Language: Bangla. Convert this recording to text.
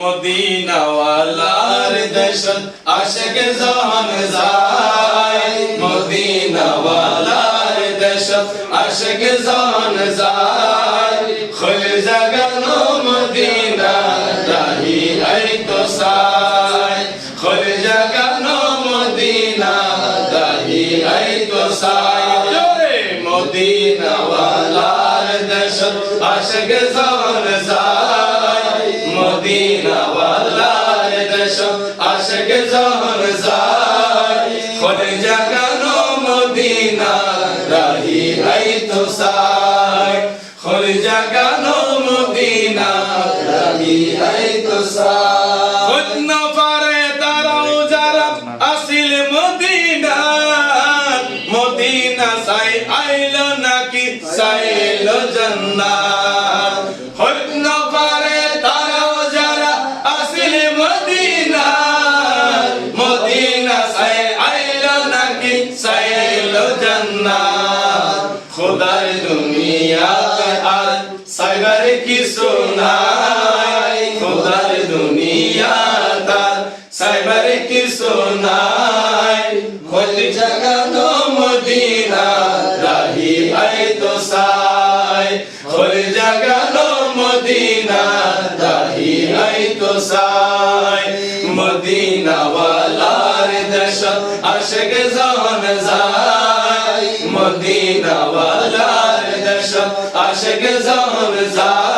মদিনাওয়ালার দেশত আশেক জাহান যায়। মদিনাওয়ালার দেশত আশেক জাহান যায়। খুল জাগানো মদিনা রাহি আই তো সাই খুল জাগানো মদিনা রাহি আই তো সাই মদিনাওয়ালার দেশত আশেক জাহান যায়। আশেক জাহান যায় খুল জাগানো মদিনা রাহি আই তো সাই? খুল জাগানো মদিনা রাহি আই তো সাই? না পারে মদিনা। মদিনা সাই আইল নাকি সাইল জান্নাত? খুদ না পারে তারাও যারা আসিল মদিনা। সাইল জান্নাত। খোদার দুনিয়াতে আর সাইবার কিছু নাই। খোদার দুনিয়াতে আর সাইবার কিছু নাই। খোঁজ জাগানো মদিনা রাহি আই তো সাই। খোঁজ জাগানো মদিনা রাহি সাই। মদিনা দেশ আশক জন যায় মদিনা ওয়ালার দেশ আশক জান যায়।